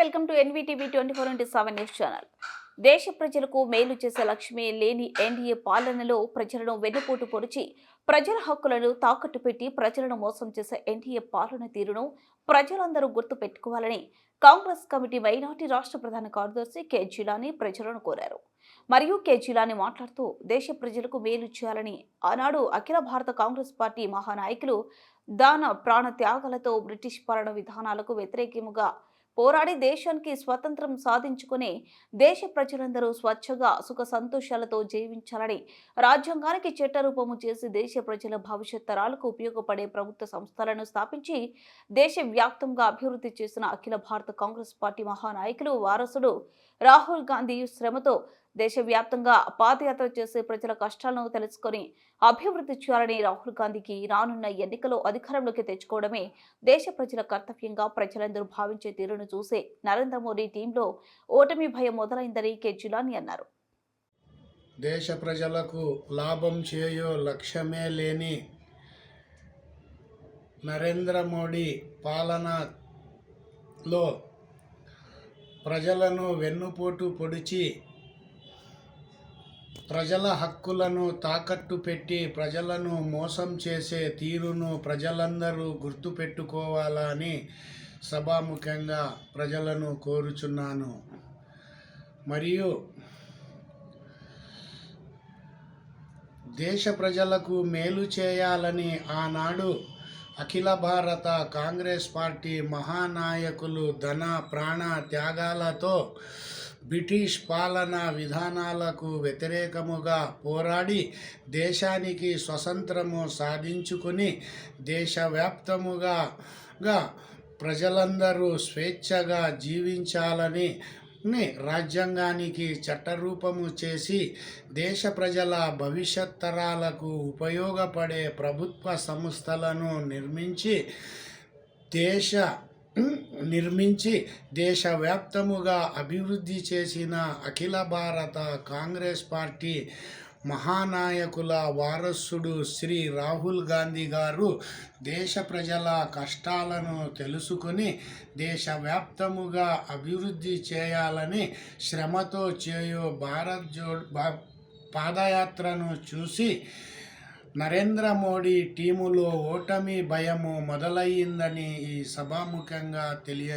Welcome to NVTV twenty four into seven news channel. దేశ ప్రజలకు మేలు చేసే లక్ష్యమే లేని ఎన్డీఏ పాలనలో ప్రజలను వెన్నుపోటు పొడిచి ప్రజల హక్కులను తాకట్టు పెట్టి ప్రజలను మోసం చేసే ఎన్డీఏ పాలన తీరును ప్రజలందరూ గుర్తు పెట్టుకోవాలని కాంగ్రెస్ కమిటీ మైనార్టీ రాష్ట్ర ప్రధాన కార్యదర్శి కె జిలానీ ప్రజలను కోరారు. మరియు కె మాట్లాడుతూ దేశ ప్రజలకు మేలు చేయాలని ఆనాడు అఖిల భారత కాంగ్రెస్ పార్టీ మహానాయకులు దాన ప్రాణ త్యాగాలతో బ్రిటిష్ పాలన విధానాలకు వ్యతిరేకముగా పోరాడి దేశానికి స్వతంత్రం సాధించుకుని దేశ ప్రజలందరూ స్వచ్ఛగా సుఖ సంతోషాలతో జీవించాలని రాజ్యాంగానికి చట్టరూపము చేసి దేశ ప్రజల భవిష్యత్ తరాలకు ఉపయోగపడే ప్రభుత్వ సంస్థలను స్థాపించి దేశవ్యాప్తంగా అభివృద్ధి చేసిన అఖిల భారత కాంగ్రెస్ పార్టీ మహానాయకులు వారసుడు రాహుల్ గాంధీ శ్రమతో దేశవ్యాప్తంగా పాదయాత్ర చేసే ప్రజల కష్టాలను తెలుసుకొని అభివృద్ధి చేయాలని రాహుల్ గాంధీకి రానున్న ఎన్నికలో అధికారంలోకి తెచ్చుకోవడమే దేశ ప్రజల కర్తవ్యంగా ప్రజలందరూ భావించే తీరును చూసే నరేంద్ర మోడీ టీంలో ఓటమి భయం మొదలైందని కేజ్రీలాని అన్నారు. దేశ ప్రజలకు లాభం చేయో లక్ష్యమే లేని నరేంద్ర మోడీ పాలనలో ప్రజలను వెన్నుపోటు పొడిచి ప్రజల హక్కులను తాకట్టు పెట్టి ప్రజలను మోసం చేసే తీరును ప్రజలందరూ గుర్తుపెట్టుకోవాలని సభాముఖంగా ప్రజలను కోరుచున్నాను. మరియు దేశ ప్రజలకు మేలు చేయాలని ఆనాడు అఖిల భారత కాంగ్రెస్ పార్టీ మహానాయకులు ధన ప్రాణ త్యాగాలతో బ్రిటిష్ పాలన విధానాలకు వ్యతిరేకముగా పోరాడి దేశానికి స్వతంత్రము సాధించుకుని దేశవ్యాప్తముగా ప్రజలందరూ స్వేచ్ఛగా జీవించాలని ని రాజ్యాంగానికి చట్టరూపము చేసి దేశ ప్రజల భవిష్యత్ తరాలకు ఉపయోగపడే ప్రభుత్వ సంస్థలను నిర్మించి దేశ నిర్మించి దేశవ్యాప్తముగా అభివృద్ధి చేసిన అఖిల భారత కాంగ్రెస్ పార్టీ మహానాయకుల వారసుడు శ్రీ రాహుల్ గాంధీ గారు దేశ ప్రజల కష్టాలను తెలుసుకుని దేశవ్యాప్తముగా అభివృద్ధి చేయాలని శ్రమతో చేయు భారత్ జో భా- పాదయాత్రను చూసి నరేంద్ర మోడీ టీములో ఓటమి భయము మొదలయ్యిందని ఈ సభాముఖంగా తెలియ